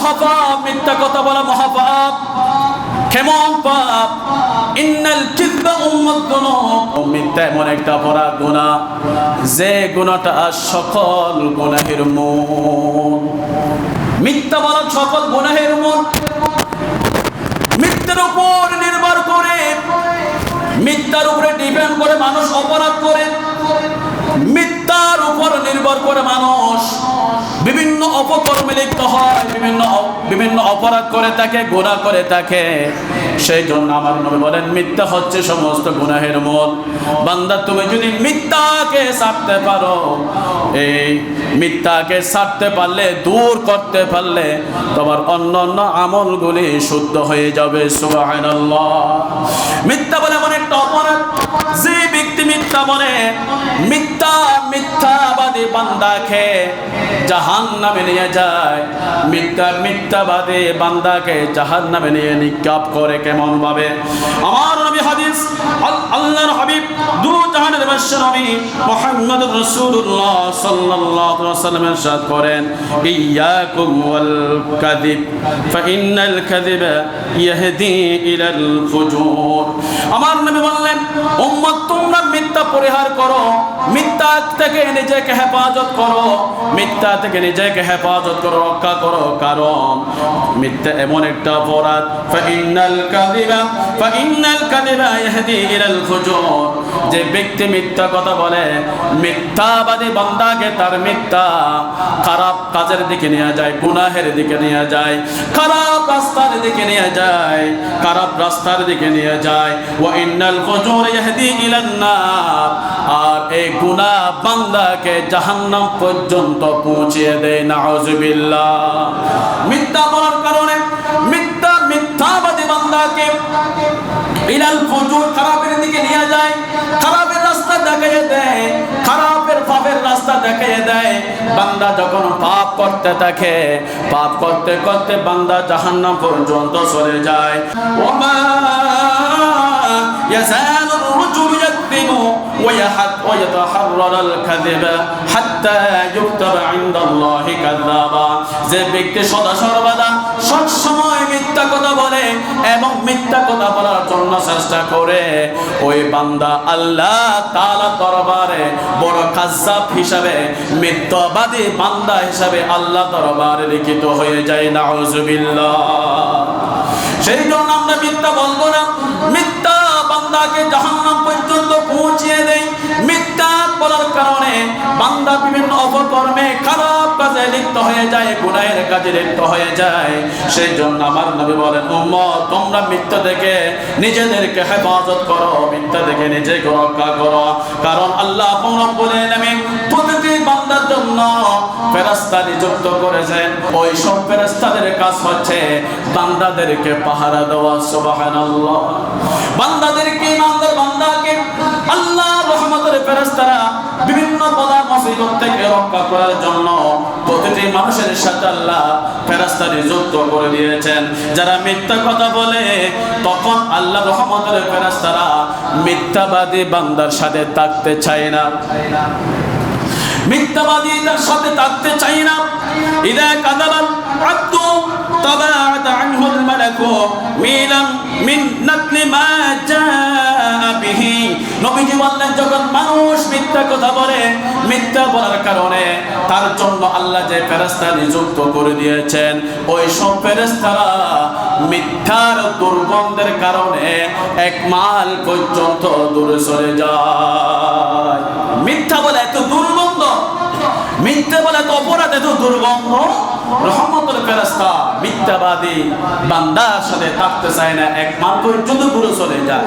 মহাপাপ, মিথ্যা কথা বলা মহাপাপ। কেমন পাপ? ইন্নাল কিযবা উম্মাত দুনুব। মিথ্যা এমন একটা অপরাধ, গুনাহ। যে গুনাহটা সকল গুনাহের মূল। মিথ্যা বলা সকল গুনাহের মূল। মিথ্যার উপর নির্ভর করে, মিথ্যার উপরে ডিপেন্ড করে মানুষ অপরাধ বিভিন্ন অপকর্মে লিপ্ত হয়, বিভিন্ন বিভিন্ন অপরাধ করে থাকে, গুনাহ করে থাকে। সেই জন্য আমার নবী বলেন, মিথ্যা হচ্ছে সমস্ত গুনাহের মূল। বান্দা, তুমি যদি মিথ্যাকে ছাড়তে পারো, এই মিথ্যাকে ছাড়তে পারলে, দূর করতে পারলে তোমার অন্য অন্য আমলগুলি শুদ্ধ হয়ে যাবে মিথ্যা বলে এমন একটা অপরাধ, যে ব্যক্তি মিথ্যা বলে, মিথ্যা, মিথ্যাবাদী বান্দাকে জাহান নামে নিয়ে যায়। মিথ্যা, মিথ্যাবাদী বান্দাকে জাহান নামে নিয়ে নিক্ষাপ করে কেমন ভাবে আমার হাদিস আল্লাহর হাবিব দু জাহানের বিশ্ব নবী মুহাম্মদ রাসূলুল্লাহ সাল্লাল্লাহু আলাইহি ওয়াসাল্লাম ইরশাদ করেন, ইয়াকুম ওয়াল কাযিব, ফাইন্নাল কাযিবা ইয়াহদি ইলাল ফুজুর। আমার নবী বললেন, উম্মত, তোমরা মিথ্যা পরিহার করো মিথ্যা থেকে নিজেকে হেফাজত করো। মিথ্যা থেকে নিজেকে হেফাজত করো, রক্ষা করো। কারণ মিথ্যা এমন একটা অপরাধ। ফাইন্নাল কাযিবা ফাইন্নাল কাযিবা ইয়াহদি ইলাল ফুজুর। যে ব্যক্তি মিথ্যা কথা বলে, মিথ্যাবাদী বান্দাকে তার মিথ্যা খারাপ কাজের দিকে নিয়ে যায়, গুনাহের দিকে নিয়ে যায়। খারাপ রাস্তার দিকে নিয়ে যায়, খারাপ রাস্তার দিকে নিয়ে যায়। ওয়া ইন্নাল ফুজুর ইয়াহদি ইলান নার, আর এই গুনাহ বান্দাকে জাহান্নাম পর্যন্ত পৌঁছিয়ে দেয় নাউজুবিল্লাহ মিথ্যা বলার কারণে মিথ্যা মিথ্যাবাদী বান্দাকে ইলাল ফুজুর খারাপের দিকে নিয়ে যায়, খারাপের রাস্তা দেখাইয়ে দেয়, খারাপের পাপের রাস্তা দেখাইয়ে দেয় বান্দা যখন পাপ করতে থাকে পাপ করতে করতে বান্দা জাহান্নাম পর্যন্ত চলে যায় ওমা يزال الرجل يكذب ويحد ويتحرر الكذب حتى يكتب عند الله كذابا যে ব্যক্তি সদা সর্বদা সব সময় মিথ্যা কথা বলে এবং মিথ্যা কথা বলার জন্য চেষ্টা করে। ওই বান্দা আল্লাহ তাআলা দরবারে বড় কাজ্জাব হিসাবে, মিথ্যাবাদী বান্দা হিসাবে আল্লাহ দরবারে লিখিত হয়ে যায়, নাউজুবিল্লাহ। সেই জন্য আমরা মিথ্যা বলব না। মিথ্যা বান্দাকে জাহান্নাম পর্যন্ত পৌঁছিয়ে দেয় মিথ্যা বলার কারণে বান্দা বিভিন্ন অপকর্মে খারাপ কাজে লিপ্ত হয়ে যায়, গুনাহের কাজে লিপ্ত হয়ে যায়। সেই জন্য আমার নবী বলেন, উম্মত, তোমরা মিথ্যা থেকে নিজেদেরকে হেফাজত করো মিথ্যা থেকে নিজেকে রক্ষা করো। কারণ আল্লাহ বলেন আমি প্রতিটি বান্দার জন্য ফেরাস্তা নিযুক্ত করেছেন। ওই সব ফেরাস্তাদের কাজ হচ্ছে বান্দাদেরকে পাহারা দেওয়া, সুবহানাল্লাহ। বান্দাদেরকে ইমানদার বান্দাকে মুসিবত থেকে রক্ষা করার জন্য প্রতিটি মানুষের সাথে আল্লাহ ফেরেশতা নিযুক্ত করে দিয়েছেন। যারা মিথ্যা কথা বলে, তখন আল্লাহ রহমতের ফেরেশতারা মিথ্যাবাদী বান্দার সাথে থাকতে চায় না। মিথ্যাবাদী তার সাথে থাকতে চাই না। ইদা কাদাবাল আব্দু তাবাআত আনহুল মালাকু মিলাম মিন মা বিহি নবীজি বললেন, যখন মানুষ মিথ্যা কথা বলে, মিথ্যা বলার কারণে তার জন্য আল্লাহ যে ফেরেশতা নিযুক্ত করে দিয়েছেন, ওই সব ফেরেশতারা মিথ্যার দুর্গন্ধের কারণে এক মাল পর্যন্ত দূরে চলে যায়। মিথ্যা বলে এত দুর্গন্ধ, মিথ্যা বলে এত অপরাধ, এত দুর্গন্ধ, রহমতুল ফেরেশতা মিথ্যাবাদী বান্দার সাথে থাকতে চায় না, এক মাল পর্যন্ত দূরে চলে যায়।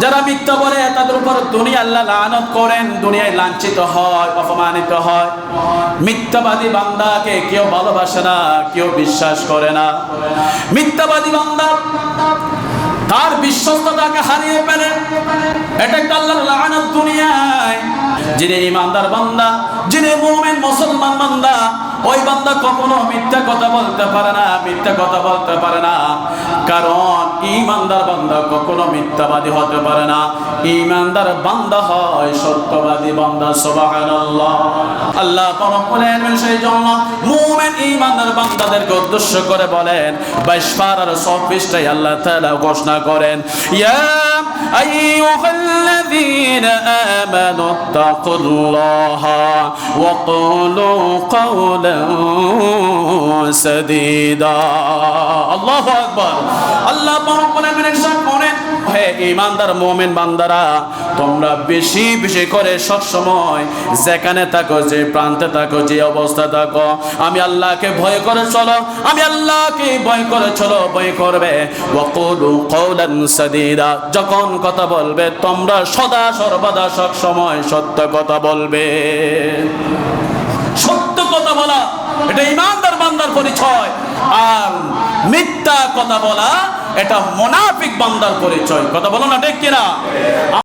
যারা মিথ্যা বলে, তাদের উপর দুনিয়া আল্লাহ লানত করেন, দুনিয়ায় লাঞ্ছিত হয়, অপমানিত হয়। মিথ্যাবাদী বান্দাকে কেউ ভালোবাসে না, কেউ বিশ্বাস করে না। মিথ্যাবাদী বান্দা তার বিশ্বস্ততাকে হারিয়ে ফেলে। এটা একটা আল্লাহর লানত দুনিয়ায়। যিনি ইমানদার বান্দা, যিনি মুমিন মুসলমান বান্দা ওই বান্দা কখনো মিথ্যা কথা বলতে পারে না, মিথ্যা কথা বলতে পারে না। কারণ ইমানদার বান্দা কখনো মিথ্যাবাদী হতে পারে না। ইমানদার বান্দা হয় সত্যবাদী বান্দা, সুবহানাল্লাহ। আল্লাহ পরম বলেন সেই জন্য মুমিন ইমানদার বান্দাদেরকে উদ্দেশ্য করে বলেন 22 পারার 6 পৃষ্ঠায় আল্লাহ তাআলা ঘোষণা করেন, ইয়া আইয়ুহাল্লাযীনা আমানু তাকুল্লাহা ওয়া কুলু কাওলান সাদীদা আল্লাহু আকবার আল্লাহ পরম বলেন ইরশাদ করেন ইমানদার মুমিন বান্দারা, তোমরা বেশি বেশি করে সব সময় যেখানে থাকো, যে প্রান্তে থাকো, যে অবস্থা থাকো, আমি আল্লাহকে ভয় করে চলো, আমি আল্লাহকে ভয় করে চলো, ভয় করবে। যখন কথা বলবে, তোমরা সদা সর্বদা সব সময় সত্য কথা বলবে। সত্য কথা বলা, এটা ইমানদার বান্দার পরিচয়। আর মিথ্যা কথা বলা, এটা মোনাফিক বান্দার পরিচয়। কথা বলো না, ঠিক কিনা?